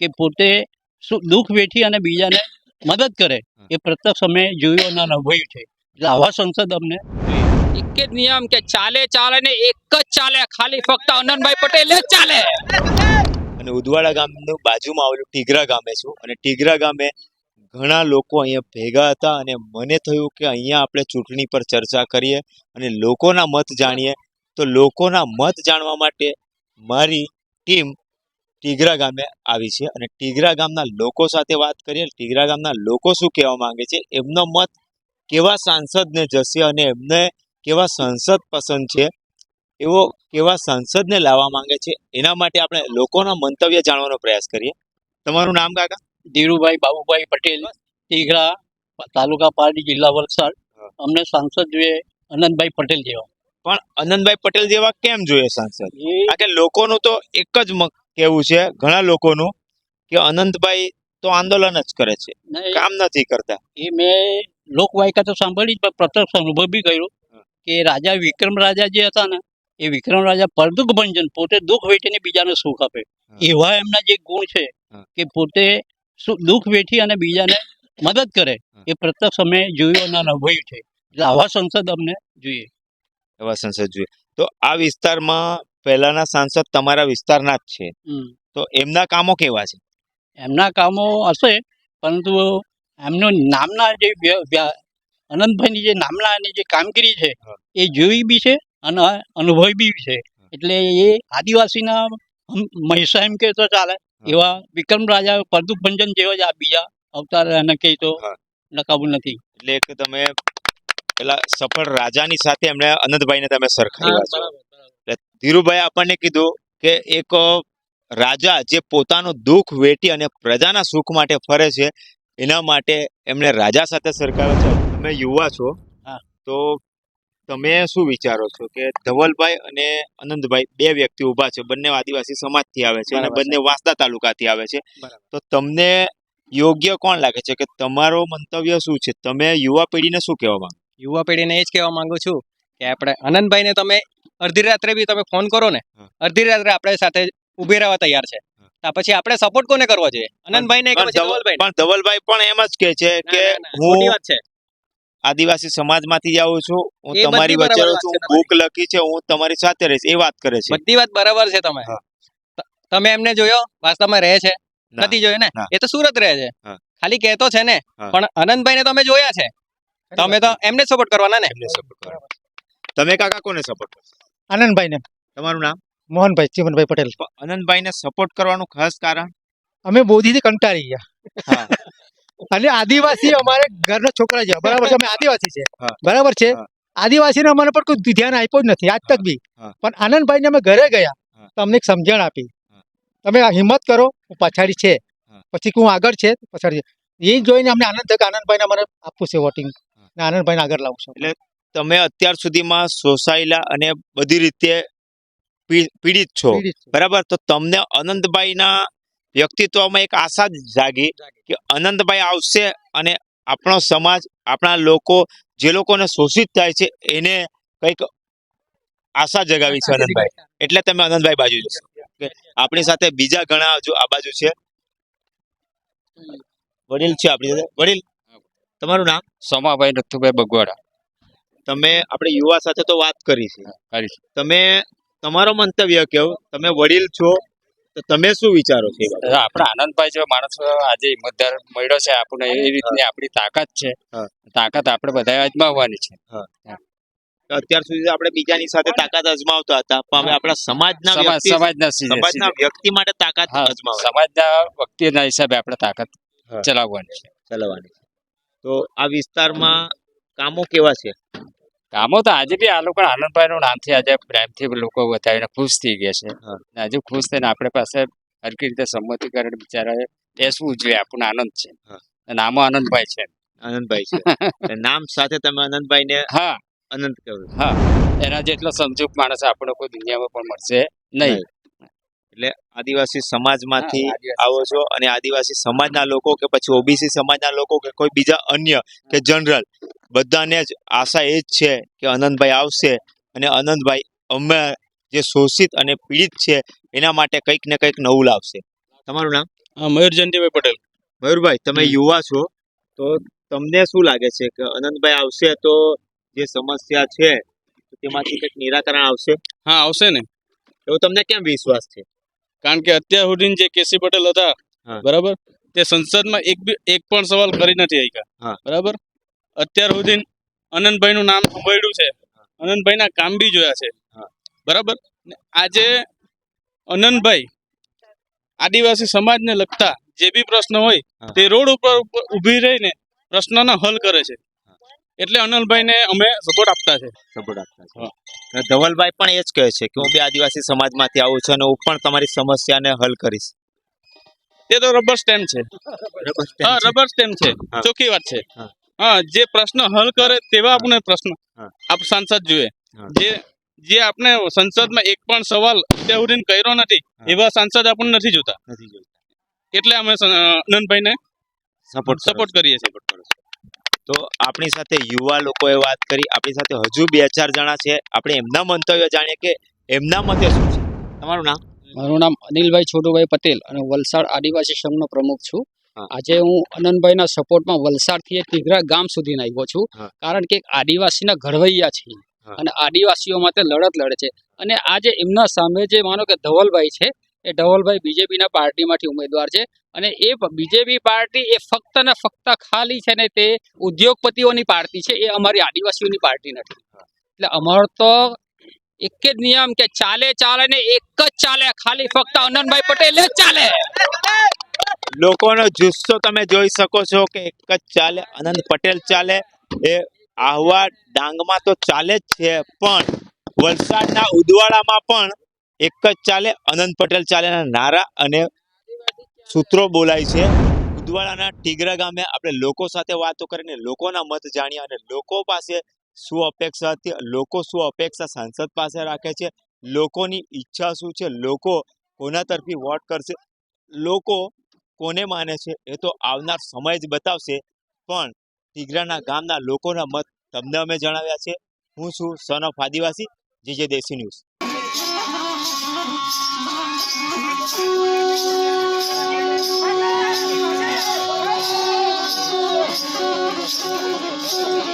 કે પોતે દુઃખ વેઠી અને બીજાને મદદ કરે. એ પ્રત્યક્ષ અમે જોયું અને અનુભવ્યું છે. એટલે આવા સંસદ અમને એક જ નિયમ કે ચાલે ચાલે ને એક જ ચાલે. ખાલી ફક્ત અનંતભાઈ પટેલ જ ચાલે. અને ઉદવાડા ગામનું બાજુમાં આવેલું ટીગરા ગામે છું. અને ટીગરા ગામે ઘણા લોકો અહીંયા ભેગા હતા અને મને થયું કે અહીંયા આપણે ચૂંટણી પર ચર્ચા કરીએ અને લોકોના મત જાણીએ, તો લોકોના મત જાણવા માટે મારી ટીમ ટીગરા ગામે આવી છે અને ટીગરા ગામના લોકો સાથે વાત કરીએ, ટીગરા ગામના લોકો શું કહેવા માંગે છે, એમનો મત કેવા સાંસદને જશે અને એમને કેવા સંસદ પસંદ છે, એવો કેવા સંસદને લાવવા માંગે છે, એના માટે આપણે લોકોના મંતવ્ય જાણવાનો પ્રયાસ કરીએ. તમારું નામ કાકા? ધીરુભાઈ બાબુભાઈ પટેલ ટીઘરા તાલુકા પારડી જિલ્લા વલસાડ. અમને સાંસદ જોઈએ અનંતભાઈ પટેલ જેવા. પણ અનંતભાઈ પટેલ જેવા કેમ જોઈએ સાંસદ? કારણ કે લોકોનું તો એક જ કહેવું છે ઘણા લોકોનું કે અનંતભાઈ તો આંદોલન જ કરે છે. કામ નથી કરતા. એ મેં લોકવાયકા તો સાંભળી પણ પ્રત્યક્ષ અનુભવ બી કર્યો કે રાજા વિક્રમ રાજા જે હતા ને એ વિક્રમ રાજા પરદુખ ભંજન પોતે દુઃખ વેઠીને બીજાને સુખ આપે. એવા એમના જે ગુણ છે કે પોતે દુઃખ વેઠી અને બીજાને મદદ કરે એ પ્રત્યક્ષ અમે જોયું અને અનુભવ્યું છે. એટલે આવા સંસદ અમને જોઈએ. એવા સંસદ જોઈએ. તો આ વિસ્તારમાં પહેલાના સાંસદ તમારા વિસ્તારના જ છે. તો એમના કામો કેવા છે? એમના કામો હશે પરંતુ એમનું નામના જે અનંતભાઈની જે નામના અને જે કામગીરી છે એ જોઈ બી છે અને અનુભવી બી છે. એટલે એ આદિવાસીના હમ- એમ કે તો ચાલે એવા વિક્રમ રાજા પરદુપ ભંજન જેવા જ આ બીજા અવતાર એને કહી તો નકાબુ નથી. એટલે કે તમે પેલા સફળ રાજાની સાથે એમણે અનંતભાઈને તમે સરખાવ્યા છો. એટલે ધીરુભાઈ આપણને કીધું કે એક રાજા જે પોતાનું દુઃખ વેઠી અને પ્રજાના સુખ માટે ફરે છે એના માટે એમણે રાજા સાથે સરખાવ્યા છે. તમે યુવા છો. તો તમે શું વિચારો છો કે ધવલભાઈ અને આનંદભાઈ બે વ્યક્તિ ઊભા છે બંને આદિવાસી સમાજથી આવે છે અને બંને વાંસદા તાલુકાથી આવે છે. તો તમને યોગ્ય કોણ લાગે છે કે તમારો મંતવ્ય શું છે? તમે યુવા પેઢીને શું કહેવા માંગો? યુવા પેઢીને એ જ કહેવા માંગુ છું કે આપણે આનંદભાઈને તમે અડધી રાત્રે બી તમે ફોન કરો ને. અડધી રાત્રે આપણે સાથે ઊભી રહેવા તૈયાર છે. પછી આપણે સપોર્ટ કોને કરવો જોઈએ? આનંદભાઈને ને પણ પછી ધવલ- ધવલભાઈને? પણ ધવલભાઈ પણ એમ જ કે છે કે હું આદિવાસી સમાજમાંથી જ આવું છું. હું તમારી વચ્ચે છું છે બુક લખી છે હું તમારી સાથે રહીશ એ વાત કરે છે. બધી વાત બરાબર છે તમે. તમે એમને જોયો? વાસ્તવમાં રહે છે? નથી જોયો ને? એ તો સુરત રહે છે. ખાલી કહેતો છે ને પણ અનંતભાઈ આનંદભાઈને તમે જોયા છે? તમે તો એમને સપોર્ટ કરવાના ને. તમે કાકા કોને સપોર્ટ આનંદભાઈ ને તમારું નામ? મોહનભાઈ ચીમનભાઈ પટેલ. અનંતભાઈને સપોર્ટ કરવાનું ખાસ કારણ? અમે બોધીથી કંટાળી ગયા. હા. અને આદિવાસી અમારે ઘરના છોકરા છે. બરાબર છે? અમે આદિવાસી છે. બરાબર છે. આદિવાસીને અમને પણ કોઈ ધ્યાન આપ્યું જ નથી. આજ તક બી. પણ આનંદભાઈને અમે ઘરે ગયા. તો અમને એક સમજણ આપી. તમે હિંમત કરો હું પછાડી છે. પછી હું આગળ છે પછાડી છે. એ જોઈને અમને આનંદ થયો કે આનંદભાઈને અમારે આપવું છે વોટિંગ. ને આનંદભાઈને આગળ લાવશું એટલે તમે અત્યાર સુધીમાં શોષાયેલા અને બધી રીતે પીડિત છો. બરાબર? તો તમને અનંતભાઈના વ્યક્તિત્વમાં એક આશા જાગી કે અનંતભાઈ આવશે અને આપણો સમાજ આપણા લોકો જે લોકોને શોષિત થાય છે એને કંઈક આશા જગાવી છે અનંતભાઈ. એટલે તમે અનંતભાઈ બાજુ જશો. આપણી સાથે બીજા ઘણા જો આ બાજુ છે. વડીલ છે આપણી સાથે. વડીલ તમારું નામ? સોમાભાઈ નથુભાઈ બગવાડા. તમે આપણે યુવા સાથે તો વાત કરી છે. કરી છે. તમે તમારો મંતવ્ય કેવો? તમે વડીલ છો તો તમે શું વિચારો છો? આપણા આનંદભાઈ જેવા માણસ આજે હિંમતદાર મળ્યો છે આપણને એ રીતની આપણી તાકાત છે. તાકાત આપણે બધા અજમાવવાની છે. અત્યાર સુધી આપણે બીજાની સાથે તાકાત અજમાવતા હતા પણ હવે આપણા સમાજના સમાજના સમાજના વ્યક્તિ માટે તાકાત અજમાવ સમાજના વ્યક્તિના હિસાબે આપણે તાકાત ચલાવવાની છે. ચલાવવાની તો આ વિસ્તારમાં કામો કેવા છે? કામો તો આજે બી આ લોકો આનંદભાઈ નું નામથી આજે પ્રેમથી લોકો બતાવીને ખુશ થઈ ગયા છે. ને હજુ ખુશ થઈને આપણે પાસે હરકી રીતે સંમતિ કરીને બિચારા બેસવું જોઈએ આપણને આનંદ છે. નામો આનંદભાઈ છે. આનંદભાઈ છે. નામ સાથે તમે આનંદભાઈને હા. આનંદ કરો હા. એના જેટલો સમજૂક માણસ આપણને કોઈ દુનિયામાં પણ મળશે નહીં. એટલે આદિવાસી સમાજમાંથી આવો છો અને આદિવાસી સમાજના લોકો કે પછી ઓબીસી સમાજના લોકો કે કોઈ બીજા અન્ય કે જનરલ બધાને જ આશા એ જ છે કે અનંતભાઈ આવશે અને અનંતભાઈ અમે જે શોષિત અને પીડિત છે એના માટે કંઈક ને કંઈક નવું લાવશે. તમારું નામ? મયુર જયંતિભાઈ પટેલ. મયુરભાઈ તમે યુવા છો તો તમને શું લાગે છે કે અનંતભાઈ આવશે તો જે સમસ્યા છે તેમાંથી કંઈક નિરાકરણ આવશે? હા આવશે ને. એવો તમને કેમ વિશ્વાસ છે? કારણ કે અત્યાર સુધી જે કેસી પટેલ હતા બરાબર? તે સંસદમાં એક બી એક પણ સવાલ કરી નથી હા. બરાબર? અત્યાર સુધી અનંતભાઈ નું નામ સાંભળ્યું છે. અનંતભાઈ ના કામ બી જોયા છે. બરાબર? આજે અનંતભાઈ આદિવાસી સમાજને લગતા જે બી પ્રશ્ન હોય તે રોડ ઉપર ઊભી રહીને પ્રશ્નનો હલ કરે છે. એટલે અનંતભાઈને અમે સપોર્ટ આપતા છે. સપોર્ટ આપતા છે. ધવલભાઈ પણ એ જ કહે છે કે હું બી આદિવાસી સમાજમાંથી આવું છું અને હું પણ તમારી સમસ્યાને હલ કરીશ. તે તો રબર સ્ટેમ્પ છે. રબર સ્ટેમ્પ છે. ચોખ્ખી વાત છે. હા. જે પ્રશ્ન હલ કરે તેવા આપણે પ્રશ્ન. આપ સાંસદ જોઈએ જે જે આપણે સંસદમાં એક પણ સવાલ અત્યાર સુધી કર્યો નથી એવા સાંસદ આપણને નથી જોતા. એટલે અમે અનંતભાઈને સપોર્ટ સપોર્ટ કરીએ છીએ. તો આપણી સાથે યુવા લોકોએ વાત કરી. આપણી સાથે હજુ બે ચાર જણા છે. આપણે એમના મંતવ્ય જાણીએ કે એમના મતે શું છે? તમારું નામ? મારું નામ અનિલભાઈ છોટુભાઈ પટેલ અને વલસાડ આદિવાસી સંઘનો પ્રમુખ છું. આજે હું આનંદભાઈના સપોર્ટમાં વલસાડથી ટીગરા ગામ સુધી આવ્યો છું. કારણ કે આદિવાસીના ઘડવૈયા છે અને આદિવાસીઓ માટે લડત લડે છે. અને આજે એમના સામે જે માનો કે ધવલભાઈ છે એ ધવલભાઈ બીજેપીના પાર્ટીમાંથી ઉમેદવાર છે. અને એ બીજેપી પાર્ટી એ ફક્ત ને ફક્ત ખાલી છે ને તે ઉદ્યોગપતિઓની પાર્ટી છે એ અમારી આદિવાસીઓની પાર્ટી નથી. એટલે અમારો તો એક જ નિયમ કે ચાલે ચાલે ને એક જ ચાલે. ખાલી ફક્ત અનંતભાઈ પટેલ જ ચાલે. લોકોનો જુસ્સો તમે જોઈ શકો છો કે એક જ ચાલે, આનંદ પટેલ ચાલે. એ આહવા ડાંગમાં તો ચાલે જ છે, પણ વલસાડના ઉદવાડામાં પણ એક જ ચાલે, આનંદ પટેલ ચાલેના નારા અને સૂત્રો બોલાય છે. ઉદવાડાના ટીગરા ગામે આપણે લોકો સાથે વાતો કરીને લોકોના મત જાણ્યા અને લોકો પાસે શું અપેક્ષા હતી, લોકો શું અપેક્ષા સાંસદ પાસે રાખે છે, લોકોની ઈચ્છા શું છે, લોકો કોના તરફી વોટ કરશે, લોકો કોને માને છે એ તો આવનાર સમય જ બતાવશે. પણ ટીગરાના ગામના લોકોના મત તમને અમે જણાવ્યા છે. હું છું સન ઓફ આદિવાસી જે જે દેશી ન્યૂઝ Thank you.